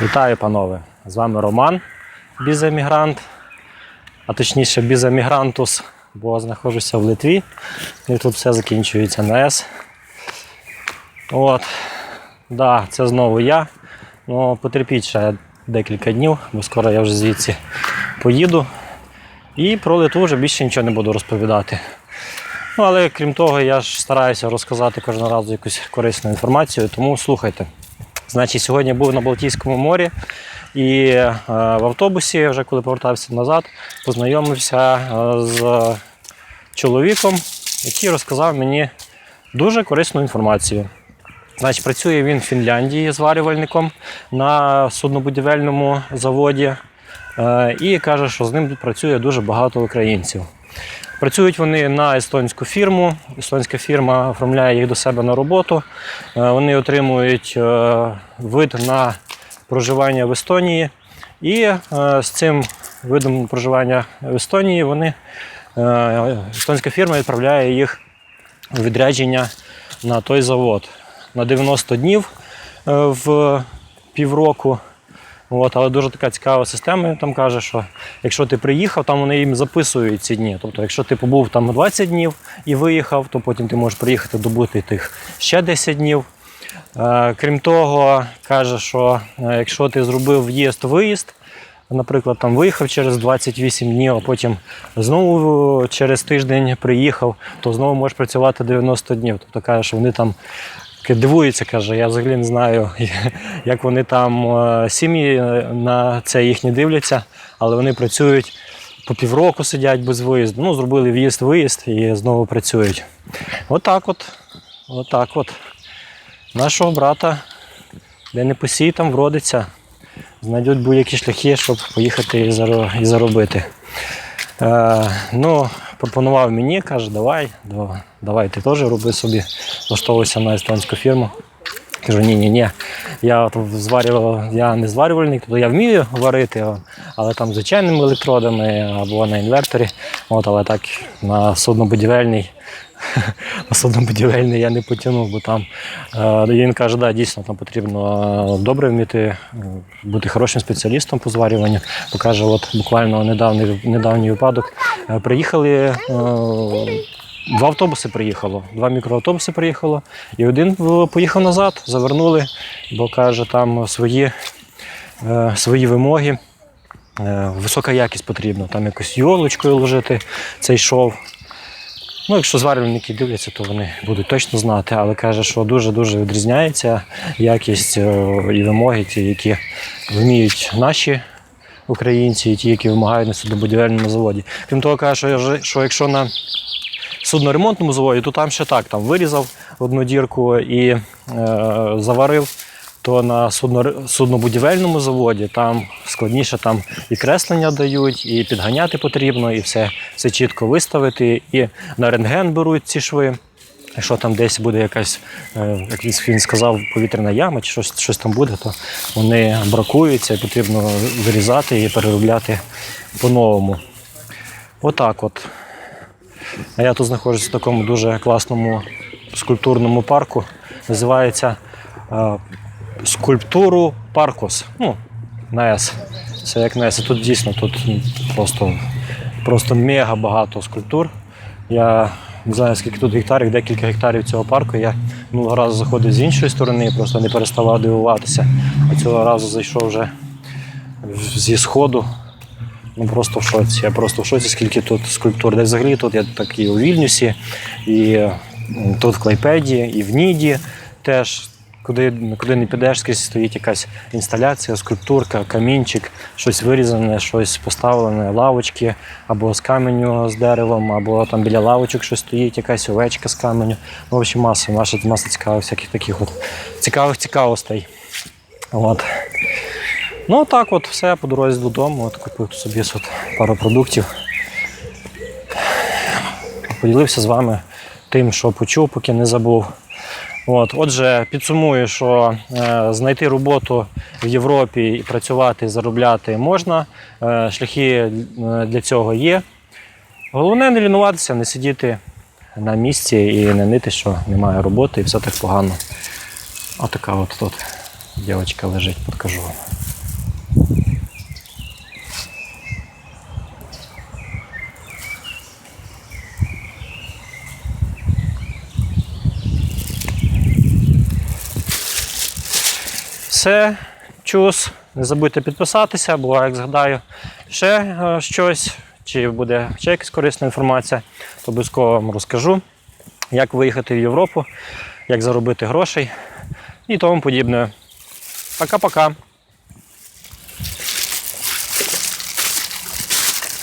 Вітаю, панове! З вами Роман, біземігрант, а точніше біземігрантус, бо знаходжуся в Литві. І тут все закінчується на С. От. Да, це знову я. Ну, потерпіть ще декілька днів, бо скоро я вже звідси поїду. І про Литву вже більше нічого не буду розповідати. Ну, але крім того, я ж стараюся розказати кожного разу якусь корисну інформацію, тому слухайте. Значить, сьогодні був на Балтійському морі і е, в автобусі, вже коли повертався назад, познайомився е, з чоловіком, який розказав мені дуже корисну інформацію. Значить, працює він в Фінляндії зварювальником на суднобудівельному заводі е, і каже, що з ним працює дуже багато українців. Працюють вони на естонську фірму. Естонська фірма оформляє їх до себе на роботу. Е, Вони отримують е, вид на проживання в Естонії. І е, з цим видом проживання в Естонії вони, естонська фірма відправляє їх у відрядження на той завод на 90 днів в півроку. От, але дуже така цікава система. Там каже, що якщо ти приїхав, там вони їм записують ці дні. Тобто, якщо ти побув там 20 днів і виїхав, то потім ти можеш приїхати добути тих ще 10 днів. Е, крім того, каже, що е, якщо ти зробив в'їзд-виїзд, наприклад, там виїхав через 28 днів, а потім знову через тиждень приїхав, то знову можеш працювати 90 днів. Тобто каже, що вони там таке дивуються, каже, я взагалі не знаю, як вони там е, сім'ї е, на це їхні дивляться, але вони працюють по півроку сидять без виїзду. Ну, зробили в'їзд-виїзд і знову працюють. Отак от. Отак от. Нашого брата, де не посій, там вродиться. Знайдуть будь-які шляхи, щоб поїхати і заробити. Е, ну, пропонував мені, каже, давай, давай ти теж роби собі, влаштовуйся на естонську фірму. Кажу, ні, ні, ні. Я от зварював, я не зварювальник, тобто я вмію варити, але там звичайними електродами або на інверторі. От, але так на суднобудівельній. На суднобудівельний я не потягнув, бо там е, він каже, да, дійсно там потрібно е, добре вміти е, бути хорошим спеціалістом по зварюванню. Бо каже, от буквально недавній, недавній випадок. Приїхали Два автобуси приїхало, два мікроавтобуси приїхало, і один поїхав назад, завернули, бо каже, там свої, е, свої вимоги. Е, висока якість потрібна, там якось йолочкою ложити цей шов. Ну, якщо зварювальники дивляться, то вони будуть точно знати, але каже, що дуже-дуже відрізняється якість е, і вимоги, ті, які вміють наші українці, і ті, які вимагають на суднобудівельному заводі. Крім того, каже, що якщо на судноремонтному заводі, то там ще так, там вирізав одну дірку і е, заварив. То на судно, суднобудівельному заводі там складніше там і креслення дають, і підганяти потрібно, і все, все чітко виставити. І на рентген беруть ці шви. Якщо там десь буде якась, е, як він- сказав, повітряна яма чи щось, щось там буде, то вони бракуються, потрібно вирізати і переробляти по-новому. Отак от. А я тут знаходжусь в такому дуже класному скульптурному парку. Називається е, скульптуру Паркос. Ну, на. Це як на. Тут дійсно тут просто, просто мега багато скульптур. Я не знаю, скільки тут гектарів, декілька гектарів цього парку. Я минулого разу заходив з іншої сторони, просто не переставав дивуватися. А цього разу зайшов вже зі сходу. Ну просто в шоці. Я просто в шоці, скільки тут скульптур. Де взагалі тут я так і у Вільнюсі, і тут в Клайпеді, і в Ніді теж. Куди, куди не підеш, скрізь стоїть якась інсталяція, скульптурка, камінчик, щось вирізане, щось поставлене, лавочки, або з каменю з деревом, або там біля лавочок щось стоїть, якась овечка з каменю. Ну, в маса, маса, маса цікавих всяких таких от цікавих цікавостей. От. Ну так от все по дорозі додому. От купив собі от пару продуктів. Поділився з вами тим, що почув, поки не забув. От, отже, підсумую, що е, знайти роботу в Європі і працювати, заробляти можна. Е, шляхи е, для цього є. Головне не лінуватися, не сидіти на місці і не нити, що немає роботи і все так погано. Отака от тут дівчинка лежить, покажу вам. Все, чус. Не забудьте підписатися, бо як згадаю ще е, щось, чи буде ще якась корисна інформація, то обов'язково вам розкажу, як виїхати в Європу, як заробити грошей і тому подібне. Пока-пока.